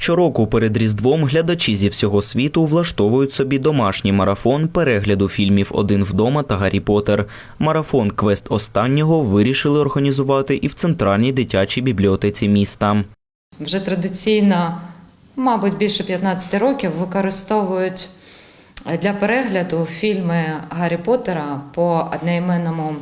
Щороку перед Різдвом глядачі зі всього світу влаштовують собі домашній марафон перегляду фільмів Один вдома та Гаррі Поттер». Марафон квест останнього вирішили організувати і в центральній дитячій бібліотеці міста. Вже традиційно, мабуть, більше 15 років використовують для перегляду фільми Гаррі Поттера по одноіменному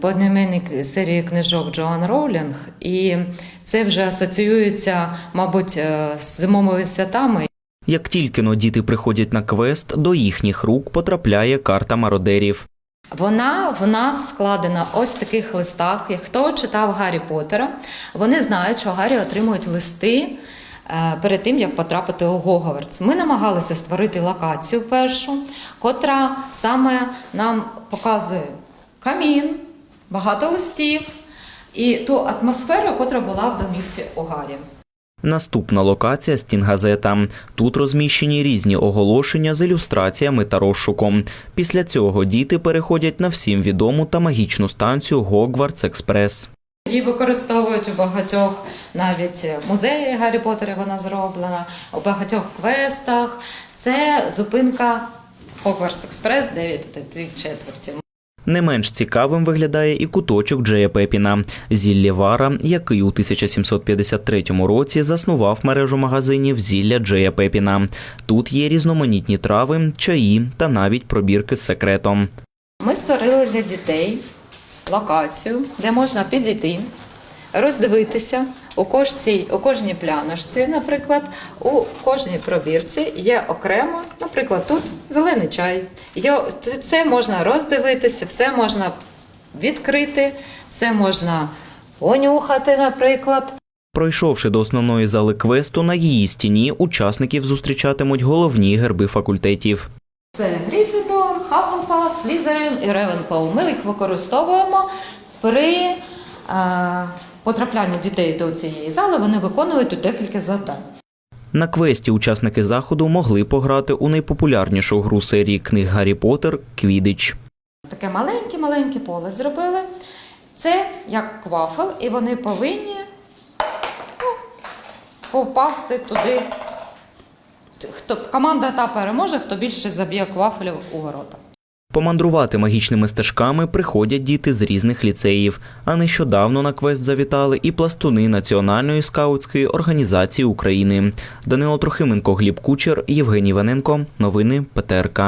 по одноіменній серії книжок Джоан Роулінг, і це вже асоціюється, мабуть, е, з зимовими святами. Як тільки но діти приходять на квест, до їхніх рук потрапляє карта мародерів. Вона в нас складена ось в таких листах. І Хто читав Гаррі Поттера, вони знають, що Гаррі отримують листи е, перед тим, як потрапити у Гогвартс. Ми намагалися створити локацію першу, котра саме нам показує камін, багато листів і ту атмосферу, котра була в домівці у Гаррі. Наступна локація стінгазета. Тут розміщені різні оголошення з ілюстраціями та розшуком. Після цього діти переходять на всім відому та магічну станцію Гогвартс Експрес. Її використовують у багатьох навіть музеї Гаррі Поттера вона зроблена, у багатьох квестах. Це зупинка Хогвартс Експрес 9 та 3 четверті. Не менш цікавим виглядає і куточок Джея Пепіна зілля Вара, який у 1753 році заснував мережу магазинів зілля Джея Пепіна. Тут є різноманітні трави, чаї та навіть пробірки з секретом. Ми створили для дітей локацію, де можна підійти, роздивитися. У кожній, у кожній пляношці, наприклад, у кожній пробірці є окремо, наприклад, тут зелений чай. Це можна роздивитися, все можна відкрити, це можна понюхати, наприклад. Пройшовши до основної зали квесту, на її стіні учасників зустрічатимуть головні герби факультетів. Це Гріфіндор, Хафлпаф, Слізерин і Ревенклоу. Ми їх використовуємо при е, потраплянні дітей до цієї зали. Вони виконують тут декілька завдань. На квесті учасники заходу могли пограти у найпопулярнішу гру серії книг Гаррі Поттер Квідич. Таке маленьке-маленьке поле зробили. Це як квафел, і вони повинні ну, попасти туди. Хто, команда та переможе, хто більше заб'є квафелів у ворота. Помандрувати магічними стежками приходять діти з різних ліцеїв. А нещодавно на квест завітали і пластуни Національної скаутської організації України. Данило Трохименко, Гліб Кучер, Євгеній Ваненко. Новини ПТРК.